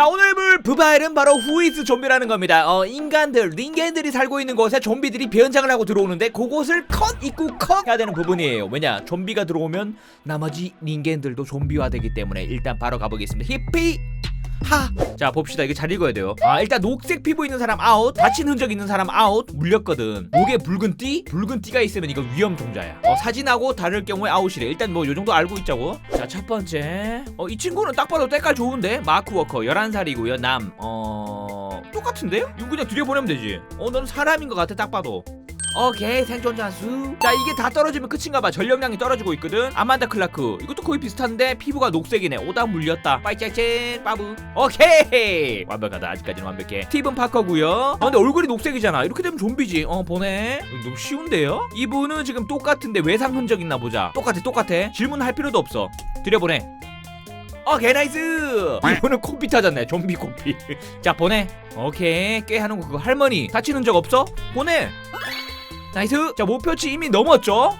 자 오늘 볼 부바일은 바로 후이스 좀비라는 겁니다. 어 인간들 닌겐들이 살고 있는 곳에 좀비들이 변장을 하고 들어오는데 그곳을 컷 입구 컷 해야 되는 부분이에요. 왜냐? 좀비가 들어오면 나머지 닌겐들도 좀비화 되기 때문에 일단 바로 가보겠습니다. 히피 하. 자 봅시다. 이거 잘 읽어야 돼요. 아 일단 녹색 피부 있는 사람 아웃 다친 흔적 있는 사람 아웃 물렸거든. 목에 붉은 띠? 붉은 띠가 있으면 이거 위험 종자야. 어 사진하고 다를 경우에 아웃이래. 일단 뭐 요 정도 알고 있자고. 자 첫 번째. 어 이 친구는 딱 봐도 때깔 좋은데? 마크 워커 11살이고요 남어 똑같은데요? 이거 그냥 들여보내면 되지. 어 넌 사람인 것 같아 딱 봐도 오케이 생존 자 수. 자 이게 다 떨어지면 끝인가봐. 전력량이 떨어지고 있거든. 아만다 클라크. 이것도 거의 비슷한데 피부가 녹색이네. 오다 물렸다. 빠이짜짜 빠부. 오케이 완벽하다. 아직까지는 완벽해. 스티븐 파커고요. 아 근데 얼굴이 녹색이잖아. 이렇게 되면 좀비지. 어 보내. 너무 쉬운데요? 이분은 지금 똑같은데 외상 흔적 있나 보자. 똑같아 똑같아. 질문할 필요도 없어. 들여보내. 오케이 나이스 이거는 코피 타졌네 좀비 코피 자 보내 오케이 꽤 하는 거 그거 할머니 다치는 적 없어? 보내 나이스. 자 목표치 이미 넘었죠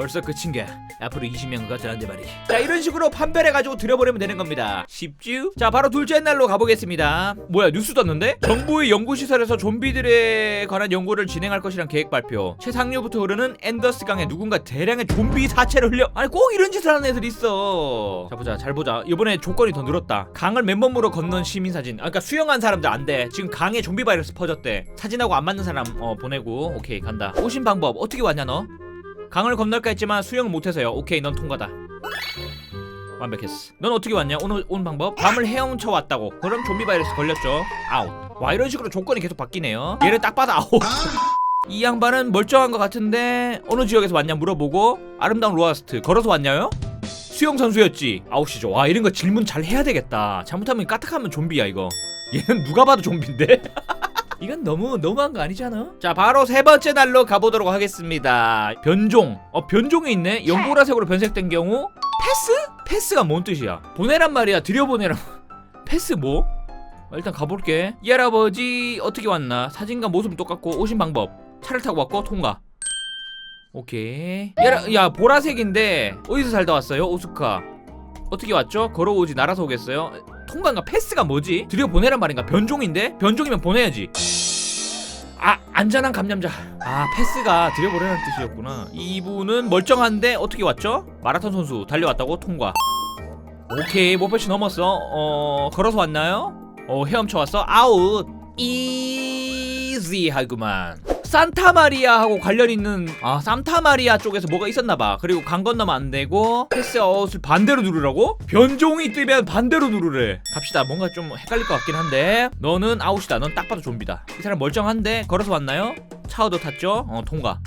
벌써 끝인 게 앞으로 20명 같은데 말이. 자 이런 식으로 판별해가지고 들여보내면 되는 겁니다. 쉽죠? 자 바로 둘째 날로 가보겠습니다. 뭐야 뉴스 떴는데? 정부의 연구시설에서 좀비들에 관한 연구를 진행할 것이란 계획 발표. 최상류부터 흐르는 앤더스 강에 누군가 대량의 좀비 사체를 흘려. 아니 꼭 이런 짓을 하는 애들이 있어. 자 보자. 잘 보자. 이번에 조건이 더 늘었다. 강을 맨몸으로 건넌 시민 사진. 아 그니까 수영한 사람들 안 돼. 지금 강에 좀비 바이러스 퍼졌대. 사진하고 안 맞는 사람 어 보내고. 오케이 간다. 오신 방법 어떻게 왔냐 너? 강을 건널까 했지만 수영을 못해서요. 오케이, 넌 통과다. 완벽했어. 넌 어떻게 왔냐? 오늘 온 방법? 밤을 헤엄쳐 왔다고. 그럼 좀비 바이러스 걸렸죠. 아웃. 와 이런 식으로 조건이 계속 바뀌네요. 얘를 딱 봐도 아웃. 이 양반은 멀쩡한 것 같은데 어느 지역에서 왔냐 물어보고 아름다운 로아스트 걸어서 왔냐요? 수영 선수였지. 아웃이죠. 와 이런 거 질문 잘 해야 되겠다. 잘못하면 까딱하면 좀비야 이거. 얘는 누가 봐도 좀비인데? 이건 너무 너무한 거 아니잖아? 자 바로 세 번째 날로 가보도록 하겠습니다 변종 어 변종이 있네 연보라색으로 변색된 경우 패스? 패스가 뭔 뜻이야 보내란 말이야 들여보내란 패스 뭐? 어, 일단 가볼게 이 할아버지 어떻게 왔나 사진과 모습은 똑같고 오신 방법 차를 타고 왔고 통과 오케이 야, 야 보라색인데 어디서 살다 왔어요 오스카 어떻게 왔죠? 걸어오지 날아서 오겠어요? 통과인가 패스가 뭐지? 들여보내란 말인가? 변종인데? 변종이면 보내야지 아 안전한 감염자. 아 패스가 들여보내는 뜻이었구나. 이분은 멀쩡한데 어떻게 왔죠? 마라톤 선수 달려왔다고 통과. 오케이 목표치 넘었어? 어 걸어서 왔나요? 어 헤엄쳐 왔어? 아웃. 이지하구만 산타마리아 하고 관련 있는 아 산타마리아 쪽에서 뭐가 있었나봐. 그리고 강 건너면 안 되고 패스 아웃을 반대로 누르라고? 변종이 뜨면 반대로 누르래. 갑시다. 뭔가 좀 헷갈릴 것 같긴 한데. 너는 아웃이다. 넌 딱 봐도 좀비다. 이 사람 멀쩡한데? 걸어서 왔나요? 차도 탔죠? 어 통과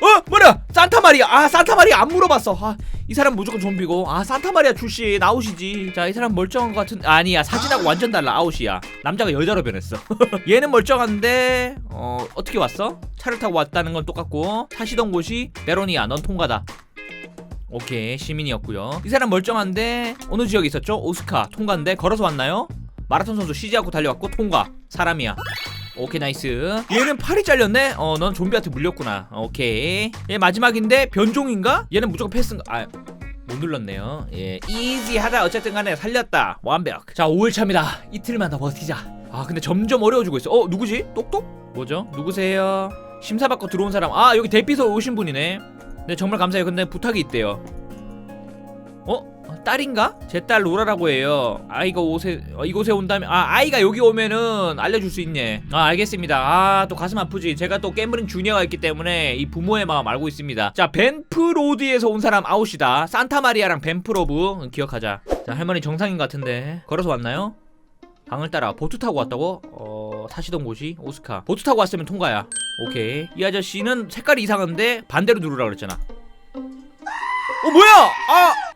어? 뭐야? 산타마리아. 아 산타마리아 안 물어봤어. 아, 이 사람 무조건 좀비고. 아 산타마리아 출신 아웃이지. 자 이 사람 멀쩡한 것 같은 아니야. 사진하고 완전 달라. 아웃이야. 남자가 여자로 변했어. 얘는 멀쩡한데 어 어떻게 왔어? 차를 타고 왔다는 건 똑같고. 사시던 곳이 베로니아 넌 통과다. 오케이 시민이었고요. 이 사람 멀쩡한데 어느 지역에 있었죠? 오스카 통과인데 걸어서 왔나요? 마라톤 선수 CG하고 달려왔고 통과. 사람이야. 오케이 나이스. 얘는 팔이 잘렸네? 어 넌 좀비한테 물렸구나. 오케이. 얘 마지막인데 변종인가? 얘는 무조건 패스인가? 아 못 눌렀네요. 예 이지하다. 어쨌든 간에 살렸다. 완벽. 자 5일차입니다. 이틀만 더 버티자 아 근데 점점 어려워지고 있어 어 누구지 똑똑 뭐죠 누구세요 심사받고 들어온 사람 아 여기 대피소 오신 분이네 네 정말 감사해요 근데 부탁이 있대요 어? 딸인가? 제 딸 로라라고 해요. 아이가 옷에 어, 이곳에 온다면 아 아이가 여기 오면은 알려줄 수 있네. 아 알겠습니다. 아 또 가슴 아프지. 제가 또 깨물은 주니어가 있기 때문에 이 부모의 마음 알고 있습니다. 자 벤프로드에서 온 사람 아웃이다. 산타마리아랑 벤프로브 응, 기억하자. 자 할머니 정상인 것 같은데 걸어서 왔나요? 강을 따라 보트 타고 왔다고? 어 사시던 곳이 오스카. 보트 타고 왔으면 통과야. 오케이. 이 아저씨는 색깔이 이상한데 반대로 누르라 그랬잖아. 어 뭐야? 아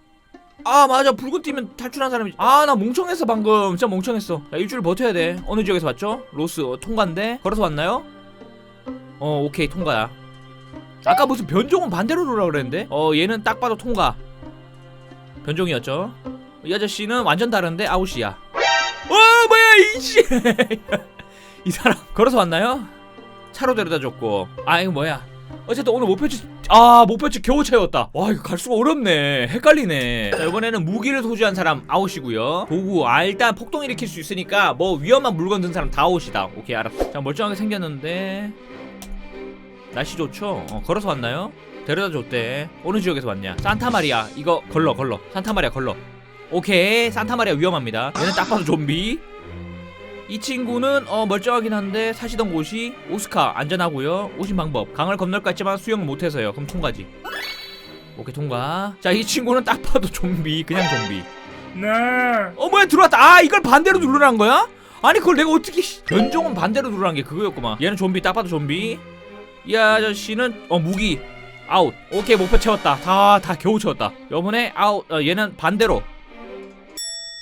아 맞아 붉은 띠면 탈출한 사람이 아 나 멍청했어 방금 진짜 멍청했어 야 일주일 버텨야 돼 어느 지역에서 왔죠? 로스 어, 통과인데 걸어서 왔나요? 어 오케이 통과야 아까 무슨 변종은 반대로 돌라 그랬는데 어 얘는 딱 봐도 통과 변종이었죠 이 아저씨는 완전 다른데 아웃이야 어 뭐야 이씨. 이 사람 걸어서 왔나요? 차로 데려다 줬고. 아 이거 뭐야? 어쨌든 오늘 목표치 아 목표치 겨우 채웠다. 와 이거 갈 수가 어렵네. 헷갈리네. 자 이번에는 무기를 소지한 사람 아웃이고요. 도구 아 일단 폭동 일으킬 수 있으니까 뭐 위험한 물건 든 사람 다 아웃이다. 오케이 알았어. 자 멀쩡하게 생겼는데. 날씨 좋죠? 어, 걸어서 왔나요? 데려다 줬대. 어느 지역에서 왔냐? 산타마리아. 이거 걸러 걸러. 산타마리아 걸러 오케이 산타마리아 위험합니다. 얘는 딱 봐도 좀비. 이 친구는 어 멀쩡하긴 한데 사시던 곳이 오스카 안전하고요. 오신 방법. 강을 건널 것 같지만 수영을 못해서요. 그럼 통과지. 오케이 통과. 자 이 친구는 딱 봐도 좀비. 그냥 좀비. 네 어 뭐야 들어왔다. 아 이걸 반대로 누르라는 거야? 아니 그걸 내가 어떻게 씨- 변종은 반대로 누르라는 게 그거였구만. 얘는 좀비 딱 봐도 좀비. 이 아저씨는 어 무기. 아웃. 오케이 목표 채웠다. 다다 겨우 채웠다. 요번에 아웃. 어, 얘는 반대로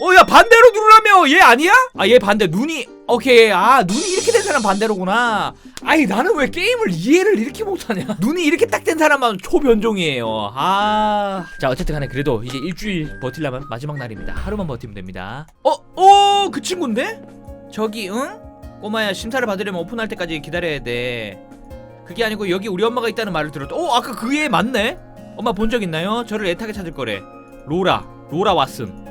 어 야 반대로 누르라며 얘 아니야? 아 얘 반대 눈이 오케이 아 눈이 이렇게 된 사람 반대로구나 아니 나는 왜 게임을 이해를 이렇게 못하냐 눈이 이렇게 딱 된 사람만 초변종이에요 아자 어쨌든 간에 그래도 이제 일주일 버틸려면 마지막 날입니다 하루만 버티면 됩니다 어? 어? 그 친구인데? 저기 응? 꼬마야 심사를 받으려면 오픈할 때까지 기다려야 돼 그게 아니고 여기 우리 엄마가 있다는 말을 들었다 어 아까 그 애 맞네? 엄마 본 적 있나요? 저를 애타게 찾을 거래 로라 로라 왓슨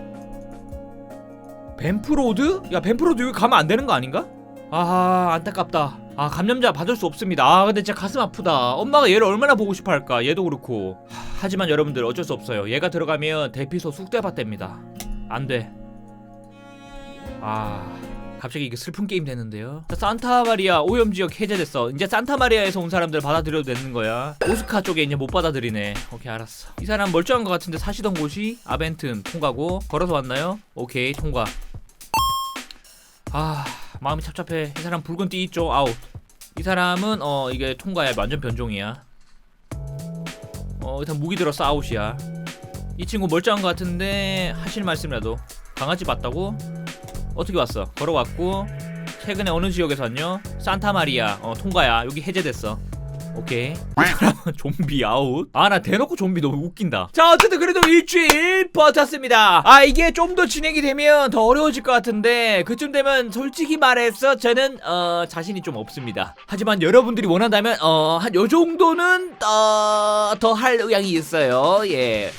뱀프로드? 야 뱀프로드 여기 가면 안 되는 거 아닌가? 아 안타깝다. 아 감염자 받을 수 없습니다. 아 근데 진짜 가슴 아프다. 엄마가 얘를 얼마나 보고 싶어 할까? 얘도 그렇고. 하, 하지만 여러분들 어쩔 수 없어요. 얘가 들어가면 대피소 숙대밭됩니다. 안돼. 아 갑자기 이게 슬픈 게임 되는데요? 자, 산타마리아 오염지역 해제됐어. 이제 산타마리아에서 온 사람들 받아들여도 되는 거야. 오스카 쪽에 이제 못 받아들이네. 오케이 알았어. 이 사람 멀쩡한 것 같은데 사시던 곳이 아벤튼 통과고 걸어서 왔나요? 오케이 통과 아 마음이 착잡해. 이 사람 붉은 띠 있죠? 아웃. 이 사람은 어 이게 통과야 완전 변종이야. 어 일단 무기 들었어 아웃이야. 이 친구 멀쩡한 것 같은데 하실 말씀이라도. 강아지 봤다고? 어떻게 왔어? 걸어왔고 최근에 어느 지역에서 왔냐? 산타마리아 어 통과야. 여기 해제됐어 오케이. 좀비 아웃. 아 나 대놓고 좀비 너무 웃긴다. 자 어쨌든 그래도 일주일 버텼습니다. 아 이게 좀 더 진행이 되면 더 어려워질 것 같은데 그쯤 되면 솔직히 말해서 저는 어 자신이 좀 없습니다. 하지만 여러분들이 원한다면 어한 요 정도는 어, 더 할 의향이 있어요. 예